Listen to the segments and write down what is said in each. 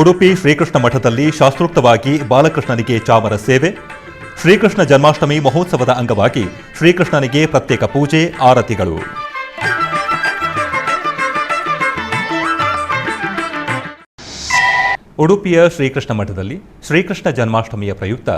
ಉಡುಪಿ ಶ್ರೀಕೃಷ್ಣ ಮಠದಲ್ಲಿ ಶಾಸ್ತ್ರೋಕ್ತವಾಗಿ ಬಾಲಕೃಷ್ಣನಿಗೆ ಚಾಮರ ಸೇವೆ, ಶ್ರೀಕೃಷ್ಣ ಜನ್ಮಾಷ್ಟಮಿ ಮಹೋತ್ಸವದ ಅಂಗವಾಗಿ ಶ್ರೀಕೃಷ್ಣನಿಗೆ ಪ್ರತ್ಯೇಕ ಪೂಜೆ, ಆರತಿಗಳು. ಉಡುಪಿಯ ಶ್ರೀಕೃಷ್ಣ ಮಠದಲ್ಲಿ ಶ್ರೀಕೃಷ್ಣ ಜನ್ಮಾಷ್ಟಮಿಯ ಪ್ರಯುಕ್ತ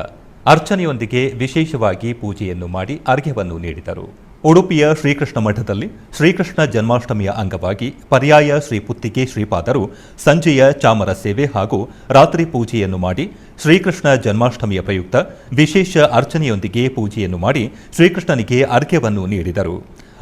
ಅರ್ಚನೆಯೊಂದಿಗೆ ವಿಶೇಷವಾಗಿ ಪೂಜೆಯನ್ನು ಮಾಡಿ ಅರ್ಘ್ಯವನ್ನು ನೀಡಿದರು. ಉಡುಪಿಯ ಶ್ರೀಕೃಷ್ಣ ಮಠದಲ್ಲಿ ಶ್ರೀಕೃಷ್ಣ ಜನ್ಮಾಷ್ಟಮಿಯ ಅಂಗವಾಗಿ ಪರ್ಯಾಯ ಶ್ರೀ ಪುತ್ತಿಗೆ ಶ್ರೀಪಾದರು ಸಂಜೆಯ ಚಾಮರ ಸೇವೆ ಹಾಗೂ ರಾತ್ರಿ ಪೂಜೆಯನ್ನು ಮಾಡಿ ಶ್ರೀಕೃಷ್ಣ ಜನ್ಮಾಷ್ಟಮಿಯ ಪ್ರಯುಕ್ತ ವಿಶೇಷ ಅರ್ಚನೆಯೊಂದಿಗೆ ಪೂಜೆಯನ್ನು ಮಾಡಿ ಶ್ರೀಕೃಷ್ಣನಿಗೆ ಅರ್ಘ್ಯವನ್ನು ನೀಡಿದರು.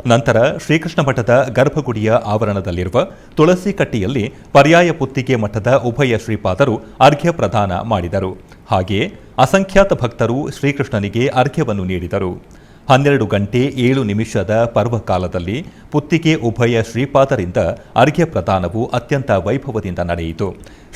ನಂತರ ಶ್ರೀಕೃಷ್ಣ ಮಠದ ಗರ್ಭಗುಡಿಯ ಆವರಣದಲ್ಲಿರುವ ತುಳಸಿ ಕಟ್ಟಿಯಲ್ಲಿ ಪರ್ಯಾಯ ಪುತ್ತಿಗೆ ಮಠದ ಉಭಯ ಶ್ರೀಪಾದರು ಅರ್ಘ್ಯ ಪ್ರದಾನ ಮಾಡಿದರು. ಹಾಗೆಯೇ ಅಸಂಖ್ಯಾತ ಭಕ್ತರು ಶ್ರೀಕೃಷ್ಣನಿಗೆ ಅರ್ಘ್ಯವನ್ನು ನೀಡಿದರು. ಹನ್ನೆರಡು ಗಂಟೆ ಏಳು ನಿಮಿಷದ ಪರ್ವಕಾಲದಲ್ಲಿ ಪುತ್ತಿಗೆ ಉಭಯ ಶ್ರೀಪಾದರಿಂದ ಅರ್ಘ್ಯ ಪ್ರದಾನವು ಅತ್ಯಂತ ವೈಭವದಿಂದ ನಡೆಯಿತು.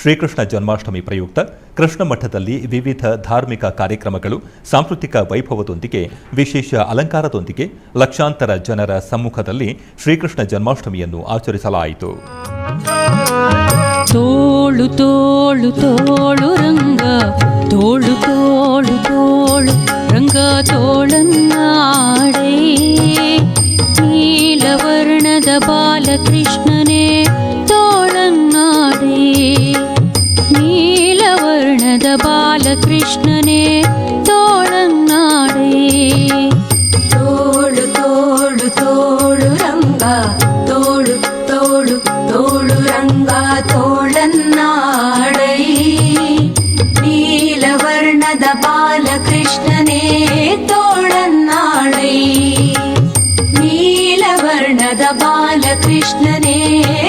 ಶ್ರೀಕೃಷ್ಣ ಜನ್ಮಾಷ್ಟಮಿ ಪ್ರಯುಕ್ತ ಕೃಷ್ಣ ಮಠದಲ್ಲಿ ವಿವಿಧ ಧಾರ್ಮಿಕ ಕಾರ್ಯಕ್ರಮಗಳು ಸಾಂಸ್ಕೃತಿಕ ವೈಭವದೊಂದಿಗೆ, ವಿಶೇಷ ಅಲಂಕಾರದೊಂದಿಗೆ ಲಕ್ಷಾಂತರ ಜನರ ಸಮ್ಮುಖದಲ್ಲಿ ಶ್ರೀಕೃಷ್ಣ ಜನ್ಮಾಷ್ಟಮಿಯನ್ನು ಆಚರಿಸಲಾಯಿತು. ತೋಳು ತೋಳು ತೋಳು ಬಾಲಕೃಷ್ಣನೇ ತೋಳನ್ನಾಡೆ ನೀಲವರ್ಣದ ಬಾಲಕೃಷ್ಣನೇ ತೋಳನ್ನಾಡೆ ತೋಳು ತೋಳು ತೋಳು ರಂಗ ತೋಳು ತೋಳು ತೋಳು ರಂಗ ತೋಳನ್ನಾಡೈ ನೀಲವರ್ಣದ ಬಾಲಕೃಷ್ಣನೇ कृष्णने